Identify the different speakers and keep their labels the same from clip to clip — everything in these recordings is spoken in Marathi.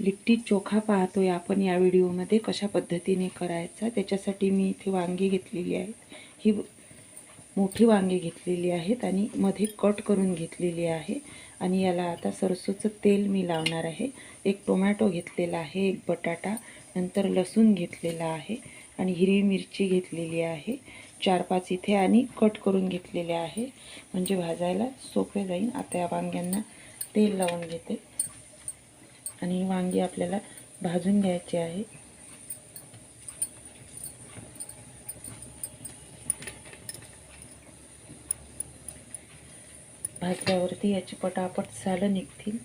Speaker 1: लिट्टी चोखा पाहतोय आपण या व्हिडिओमध्ये कशा पद्धतीने करायचा त्याच्यासाठी मी इथे वांगी घेतलेली आहेत ही मोठी वांगी घेतलेली आहेत आणि मध्ये कट करून घेतलेली आहे. आणि याला आता सरसोचं तेल मी लावणार आहे. एक टोमॅटो घेतलेला आहे एक बटाटा नंतर लसूण घेतलेला आहे आणि हिरवी मिरची घेतलेली आहे. चार पाच इथे आणि कट करून घेतलेले आहे. म्हणजे भाजायला सोपे जाईल. आता या वांग्यांना तेल लावून घेते. आणि वांगी आपल्याला भाजून घ्यायची आहे. भाजल्यावरती याची पटापट सालं निघतील.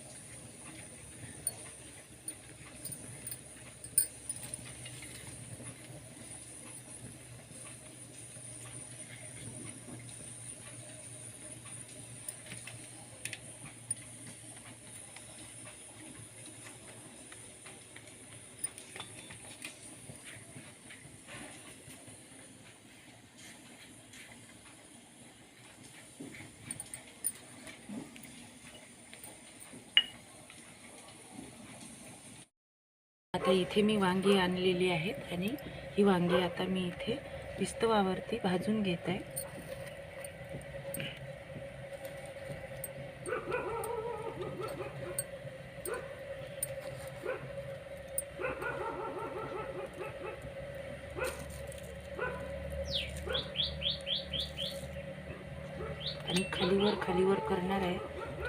Speaker 1: आता इथे मी वांगी आणलेली आहेत आणि ही वांगी आता मी इथे पिस्तवावरती भाजून घेत आहे. आणि खालीवर खालीवर करणार आहे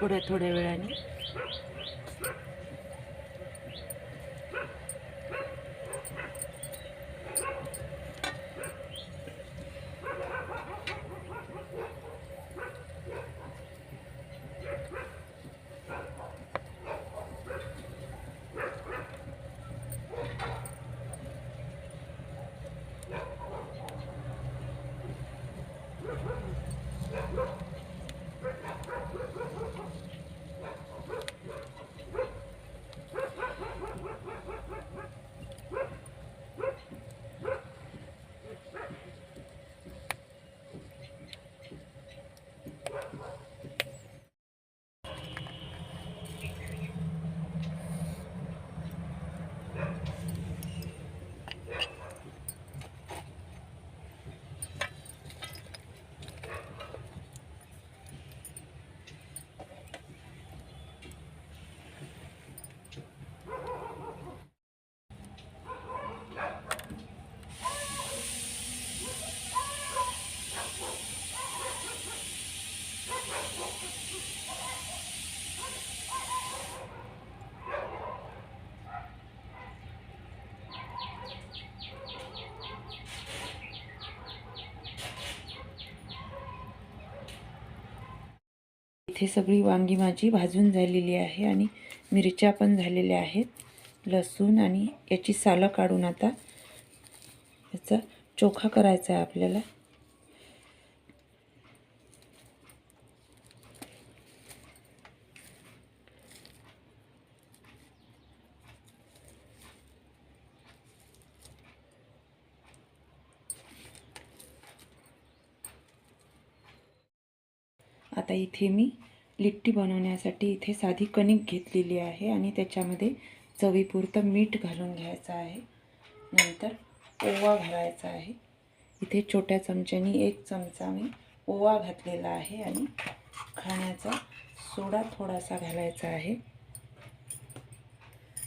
Speaker 1: थोड्या थोड्या वेळाने. इथे सगळी वांगी माझी भाजून झालेली आहे आणि मिरच्या पण झालेल्या आहेत. लसूण आणि याची सालं काढून आता याचा चोखा करायचा आहे आपल्याला. आता इथे मी लिट्टी बनवण्यासाठी इथे साधी कणिक घेतलेली आहे आणि त्याच्यामध्ये चवीपुरतं मीठ घालून घ्यायचं आहे. नंतर ओवा घालायचा आहे. इथे छोट्या चमच्यानी एक चमचा मी ओवा घातलेला आहे आणि खाण्याचा सोडा थोडासा घालायचा आहे.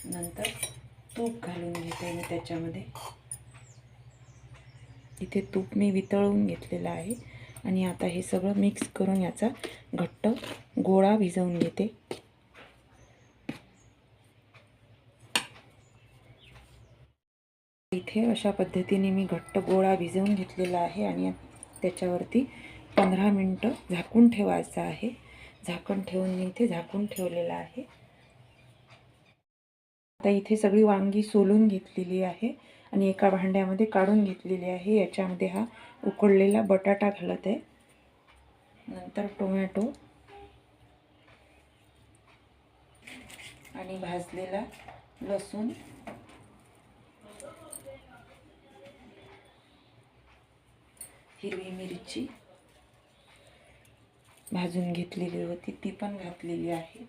Speaker 1: नंतर तूप घालून घेते मी त्याच्यामध्ये. इथे तूप मी वितळून घेतलेलं आहे. आणि आता हे सगळं मिक्स करून याचा घट्ट गोळा भिजवून घेते. इथे अशा पद्धतीने मी घट्ट गोळा भिजवून घेतलेला आहे आणि त्याच्यावरती पंधरा मिनटं झाकून ठेवायचं आहे. झाकण ठेवून मी इथे झाकून ठेवलेलं आहे. आता इथे सगळी वांगी सोलून घेतलेली आहे. आणि एका भांड्यामध्ये काढून घेतलेली आहे. याच्यामध्ये हा उकडलेला बटाटा घालत आहे. नंतर टोमॅटो आणि भाजलेला लसूण. हिरवी मिरची भाजून घेतलेली होती. ती पण घातलेली आहे.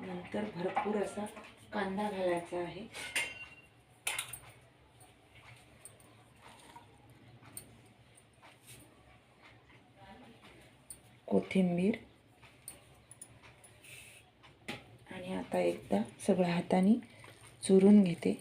Speaker 1: नंतर भरपूर असा कांदा घालायचा आहे. कोथिंबीर. आणि आता एकदा सगळं हाताने चुरून घेते.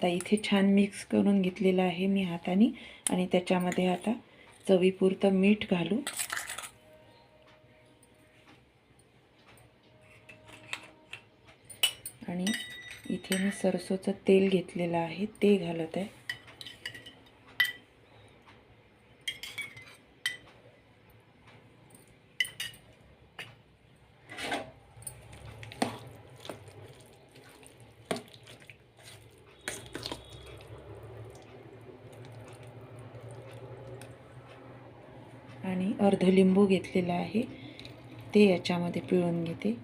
Speaker 1: आता इथे छान मिक्स करून घेतलेलं आहे मी हाताने. आणि त्याच्यामध्ये आता चवीपुरतं मीठ घालू आणि इथे मी सरसोचं तेल घेतलेलं आहे. ते घालत आहे. आणि अर्ध लिंबू घेतलेला आहे. ते याच्यामध्ये पिळून घेते.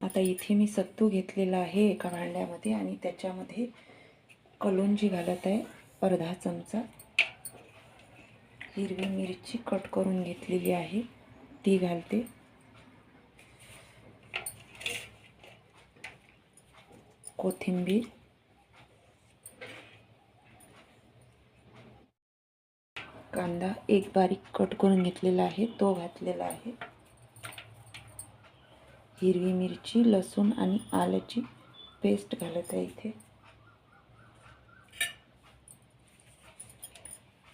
Speaker 1: आता इथे मी सत्तू घेतलेला आहे एका भांड्यामध्ये आणि त्याच्यामध्ये कलोंजी घालत आहे. अर्धा चमचा हिरवी मिरची कट करून घेतलेली आहे. ती घालते. कोथिंबीर. कांदा एक बारीक कट करून घेतलेला आहे. तो घातलेला आहे. हिरवी मिरची लसूण आणि आल्याची पेस्ट घालत आहे इथे.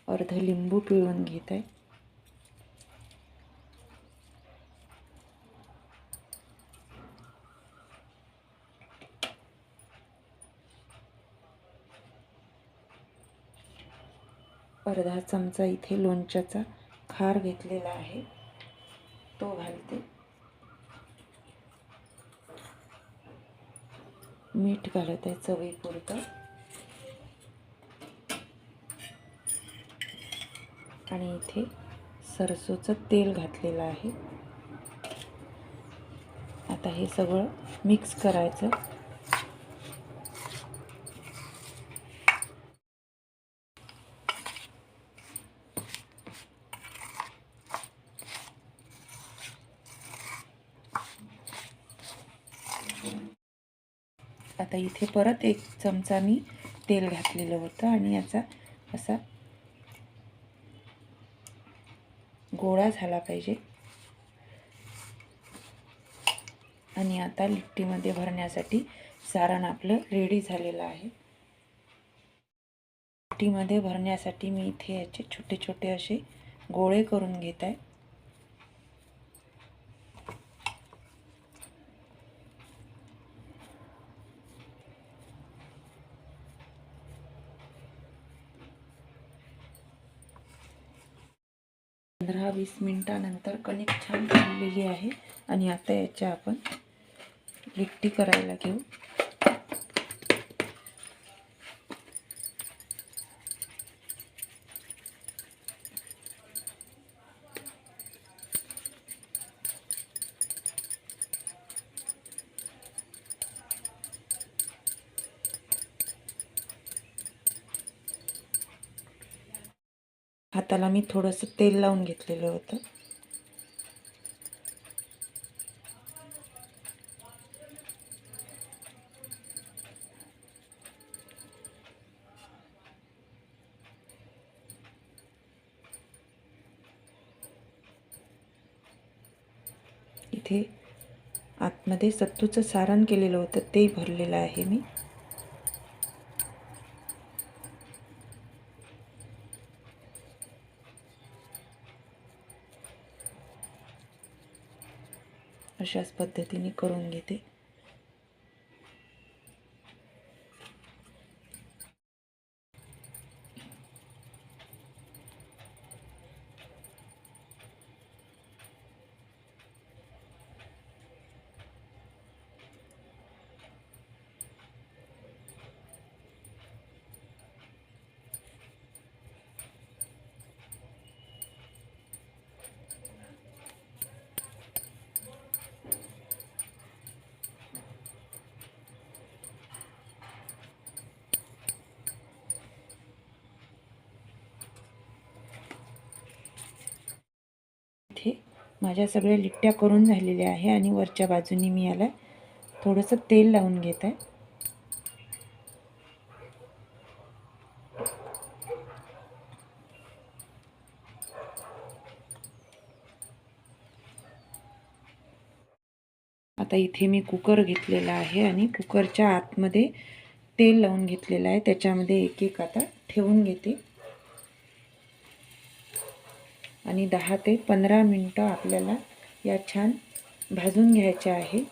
Speaker 1: अर्ध लिंबू पिळून घेत. आहे अर्धा चमचा इथे लोणच्याचा खार घेतलेला आहे. तो घालते. मीठ घालत आहे चवीपुरतं. आणि इथे सरसोचं तेल घातलेलं आहे. आता हे सगळं मिक्स करायचं. आता इथे परत एक चमचा मी तेल घातलेलं होतं आणि याचा असा गोळा झाला पाहिजे. आणि आता लिट्टीमध्ये भरण्यासाठी सारण आपलं रेडी झालेलं आहे. लिट्टीमध्ये भरण्यासाठी मी इथे याचे छोटे छोटे असे गोळे करून घेत आहे. पंधरा वीस मिनटानंतर कणिक छान फुललेली आहे. आणि आता याच्या आपण लिट्टी करायला घेऊ. हाताला मी थोडंसं तेल लावून घेतलेलं होतं. इथे आतमध्ये सत्तूचं सारण केलेलं होतं ते भरलेलं आहे मी. अशाच पद्धतीने करून घेते इथे माझ्या सगळ्या लिट्ट्या करून झालेल्या आहे आणि वरच्या बाजूनी मी याला थोडंसं तेल लावून घेत आहे. आता इथे मी कुकर घेतलेला आहे आणि कुकरच्या आतमध्ये तेल लावून घेतलेलं आहे. त्याच्यामध्ये एक एक आता ठेवून घेते. आणि दहा ते पंधरा मिनटं आपल्याला या छान भाजून घ्यायच्या आहे.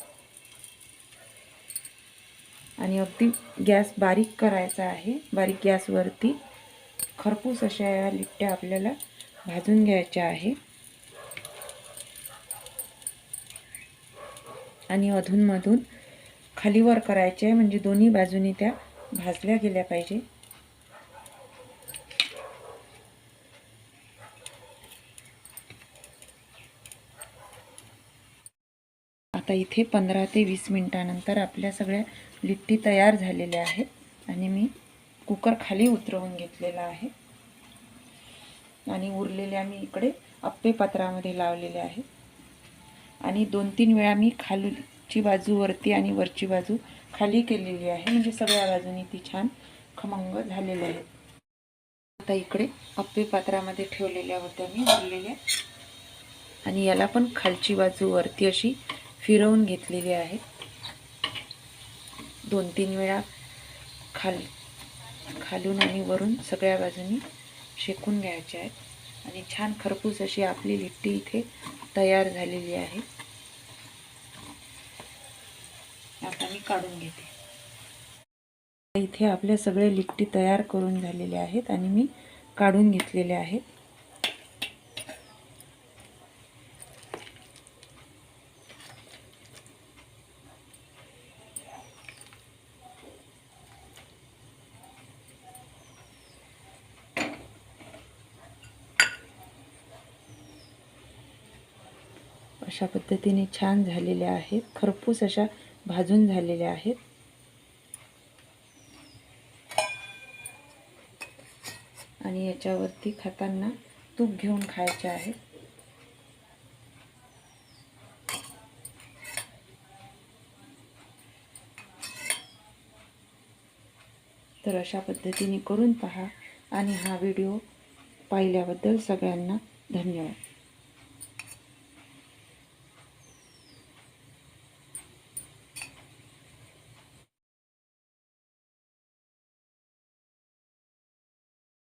Speaker 1: आणि अगदी गॅस बारीक करायचा आहे. बारीक गॅसवरती खरपूस अशा या लिट्ट्या आपल्याला भाजून घ्यायच्या आहे. आणि अधूनमधून खालीवर करायचे आहे. म्हणजे दोन्ही बाजूनी त्या भाजल्या गेल्या पाहिजे. इथे पंधरा ते वीस मिनटानंतर आपल्या सगळ्या लिट्टी तयार झालेल्या आहेत. आणि मी कुकर खाली उतरवून घेतलेला आहे. आणि उरलेल्या मी इकडे अप्पे पात्रामध्ये लावलेले आहे. आणि दोन तीन वेळा मी खालची बाजू वरती आणि वरची बाजू खाली केलेली आहे. म्हणजे सगळ्या बाजूनी ती छान खमंग झालेली आहे. आता इकडे अप्पे पात्रामध्ये ठेवलेल्या होत्या मी उरलेल्या. आणि याला पण खालची बाजू वरती अशी फिरवून घेतलेली आहे. दोन तीन वेळा खाल खालून आणि वरून सगळ्या बाजूनी शेकून घ्यायचे आहेत. आणि छान खरपूस अशी आपली लिट्टी इथे तयार झालेली आहे. आता मी काढून घेते. इथे आपल्या सगळे लिट्टी तयार करून झालेले आहेत आणि मी काढून घेतलेले आहेत. अशा पद्धतीने छान झालेल्या आहेत. खरपूस अशा भाजून झालेल्या आहेत. आणि याच्यावरती खाताना तूप घेऊन खायचे आहे. तर अशा पद्धतीने करून पहा. आणि हा व्हिडिओ पाहिल्याबद्दल सगळ्यांना धन्यवाद.